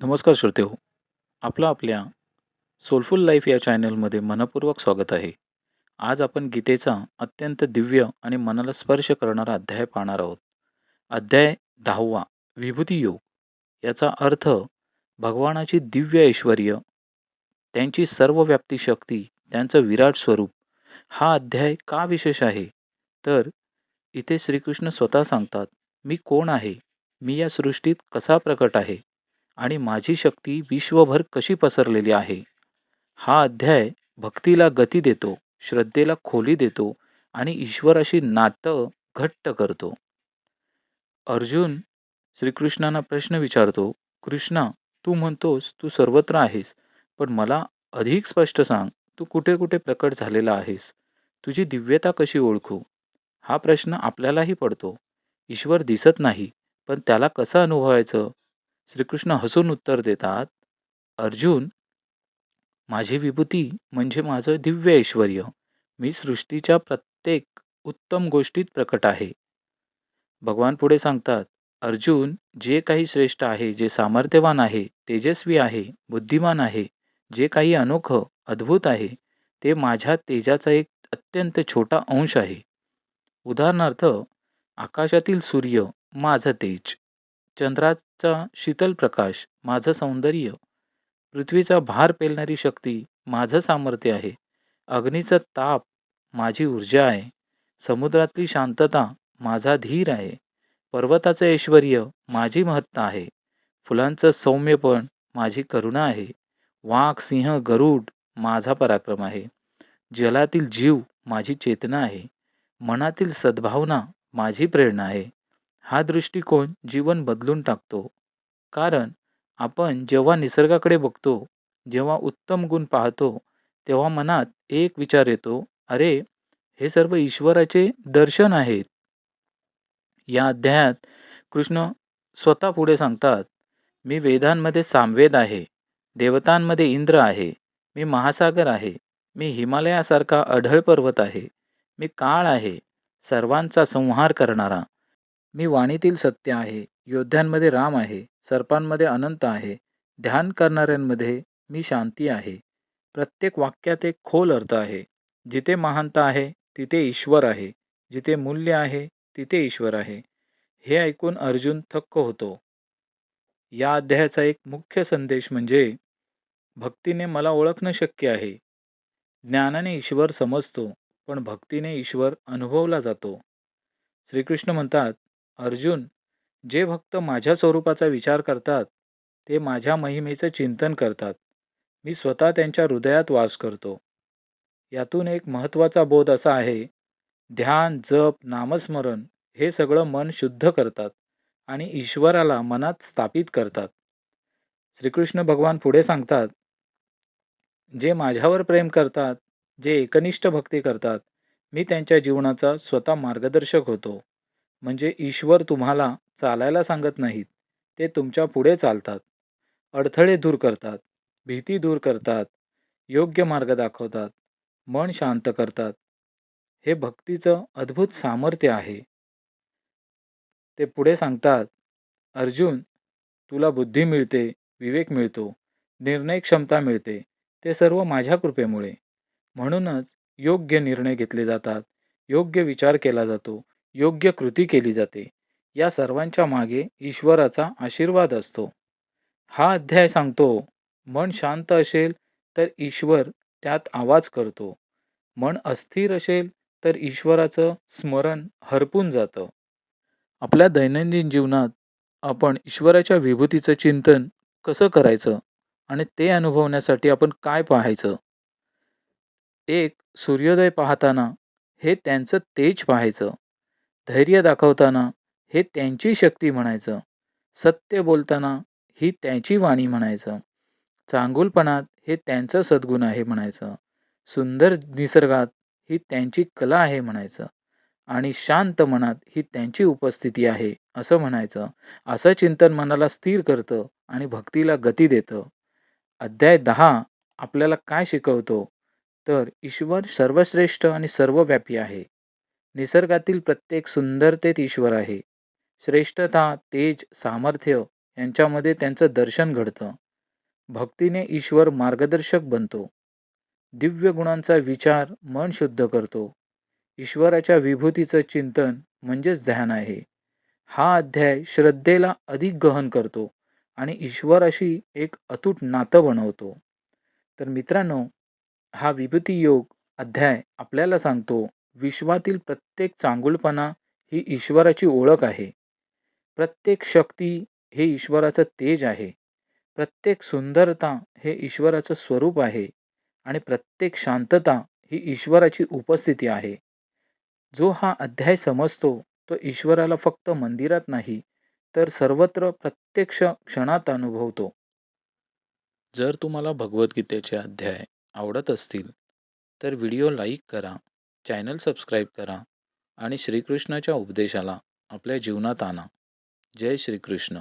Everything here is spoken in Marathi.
नमस्कार श्रोतेहो आपलं आपल्या सोलफुल लाईफ या चॅनलमध्ये मनपूर्वक स्वागत आहे. आज आपण गीतेचा अत्यंत दिव्य आणि मनाला स्पर्श करणारा अध्याय पाहणार आहोत. अध्याय दहावा विभूती योग. याचा अर्थ भगवानाची दिव्य ऐश्वर्य त्यांची सर्व व्याप्ती शक्ती त्यांचं विराट स्वरूप हा अध्याय का विशेष आहे? तर इथे श्रीकृष्ण स्वतः सांगतात मी कोण आहे? मी या सृष्टीत कसा प्रकट आहे? आणि माझी शक्ती विश्वभर कशी पसरलेली आहे? हा अध्याय भक्तीला गती देतो श्रद्धेला खोली देतो आणि ईश्वराशी नातं घट्ट करतो. अर्जुन श्रीकृष्णांना प्रश्न विचारतो कृष्णा तू म्हणतोस तू सर्वत्र आहेस पण मला अधिक स्पष्ट सांग तू कुठे कुठे प्रकट झालेला आहेस? तुझी दिव्यता कशी ओळखू? हा प्रश्न आपल्यालाही पडतो. ईश्वर दिसत नाही पण त्याला कसं अनुभवायचं? श्रीकृष्ण हसून उत्तर देतात अर्जुन माझी विभूती म्हणजे माझं दिव्य ऐश्वर्य. मी सृष्टीच्या प्रत्येक उत्तम गोष्टीत प्रकट आहे. भगवान पुढे सांगतात अर्जुन जे काही श्रेष्ठ आहे जे सामर्थ्यवान आहे तेजस्वी आहे बुद्धिमान आहे जे काही अनोखं अद्भुत आहे ते माझ्या तेजाचा एक अत्यंत छोटा अंश आहे. उदाहरणार्थ आकाशातील सूर्य माझं तेज. चंद्राचा शीतल प्रकाश माझं सौंदर्य. पृथ्वीचा भार पेलणारी शक्ती माझं सामर्थ्य आहे. अग्नीचा ताप माझी ऊर्जा आहे. समुद्रातली शांतता माझा धीर आहे. पर्वताचं ऐश्वर माझी महत्ता आहे. फुलांचं सौम्यपण माझी करुणा आहे. वाघ सिंह गरुड माझा पराक्रम आहे. जलातील जीव माझी चेतना आहे. मनातील सद्भावना माझी प्रेरणा आहे. हा दृष्टिकोन जीवन बदलून टाकतो. कारण आपण जेव्हा निसर्गाकडे बघतो जेव्हा उत्तम गुण पाहतो तेव्हा मनात एक विचार येतो अरे हे सर्व ईश्वराचे दर्शन आहेत. या अध्यायात कृष्ण स्वतः पुढे सांगतात मी वेदांमध्ये सामवेद आहे देवतांमध्ये इंद्र आहे मी महासागर आहे मी हिमालयासारखा अढळ पर्वत आहे मी काळ आहे सर्वांचा संहार करणारा मी वाणीतील सत्य आहे योद्ध्यांमध्ये राम आहे सर्पांमध्ये अनंत आहे ध्यान करणाऱ्यांमध्ये मी शांती आहे. प्रत्येक वाक्यात एक खोल अर्थ आहे. जिथे महानता आहे तिथे ईश्वर आहे. जिथे मूल्य आहे तिथे ईश्वर आहे. हे ऐकून अर्जुन थक्क होतो. या अध्यायाचा एक मुख्य संदेश म्हणजे भक्तीने मला ओळखणं शक्य आहे. ज्ञानाने ईश्वर समजतो पण भक्तीने ईश्वर अनुभवला जातो. श्रीकृष्ण म्हणतात अर्जुन जे भक्त माझ्या स्वरूपाचा विचार करतात ते माझ्या महिमेचं चिंतन करतात. मी स्वतः त्यांच्या हृदयात वास करतो. यातून एक महत्त्वाचा बोध असा आहे ध्यान जप नामस्मरण हे सगळं मन शुद्ध करतात आणि ईश्वराला मनात स्थापित करतात. श्रीकृष्ण भगवान पुढे सांगतात जे माझ्यावर प्रेम करतात जे एकनिष्ठ भक्ती करतात मी त्यांच्या जीवनाचा स्वतः मार्गदर्शक होतो. म्हणजे ईश्वर तुम्हाला चालायला सांगत नाहीत. ते तुमच्यापुढे चालतात. अडथळे दूर करतात. भीती दूर करतात. योग्य मार्ग दाखवतात. मन शांत करतात. हे भक्तीचं अद्भुत सामर्थ्य आहे. ते पुढे सांगतात अर्जुन तुला बुद्धी मिळते विवेक मिळतो निर्णय क्षमता मिळते ते सर्व माझ्या कृपेमुळे. म्हणूनच योग्य निर्णय घेतले जातात योग्य विचार केला जातो योग्य कृती केली जाते. या सर्वांच्या मागे ईश्वराचा आशीर्वाद असतो. हा अध्याय सांगतो मन शांत असेल तर ईश्वर त्यात आवाज करतो. मन अस्थिर असेल तर ईश्वराचं स्मरण हरपून जातं. आपल्या दैनंदिन जीवनात आपण ईश्वराच्या विभूतीचं चिंतन कसं करायचं आणि ते अनुभवण्यासाठी आपण काय पाहायचं? एक सूर्योदय पाहताना हे त्यांचं तेज पाहायचं. धैर्य दाखवताना हे त्यांची शक्ती म्हणायचं. सत्य बोलताना ही त्यांची वाणी म्हणायचं. चांगुलपणात हे त्यांचं सद्गुण आहे म्हणायचं. सुंदर निसर्गात ही त्यांची कला आहे म्हणायचं. आणि शांत मनात ही त्यांची उपस्थिती आहे असं म्हणायचं. असं चिंतन मनाला स्थिर करतं आणि भक्तीला गती देतं. अध्याय दहा आपल्याला काय शिकवतो? तर ईश्वर सर्वश्रेष्ठ आणि सर्वव्यापी आहे. निसर्गातील प्रत्येक सुंदरतेत ईश्वर आहे. श्रेष्ठता तेज सामर्थ्य यांच्यामध्ये त्यांचं दर्शन घडतं. भक्तीने ईश्वर मार्गदर्शक बनतो. दिव्य गुणांचा विचार मन शुद्ध करतो. ईश्वराच्या विभूतीचं चिंतन म्हणजेच ध्यान आहे. हा अध्याय श्रद्धेला अधिक गहन करतो आणि ईश्वराशी एक अतूट नातं बनवतो. तर मित्रांनो हा विभूती योग अध्याय आपल्याला सांगतो विश्वातील प्रत्येक चांगुलपणा ही ईश्वराची ओळख आहे. प्रत्येक शक्ती हे ईश्वराचं तेज आहे. प्रत्येक सुंदरता हे ईश्वराचं स्वरूप आहे. आणि प्रत्येक शांतता ही ईश्वराची उपस्थिती आहे. जो हा अध्याय समजतो तो ईश्वराला फक्त मंदिरात नाही तर सर्वत्र प्रत्यक्ष क्षणात अनुभवतो. जर तुम्हाला भगवद्गीतेचे अध्याय आवडत असतील तर व्हिडिओ लाईक करा. चॅनल सबस्क्राईब करा आणि श्रीकृष्णाच्या उपदेशाला आपल्या जीवनात आणा. जय श्रीकृष्ण.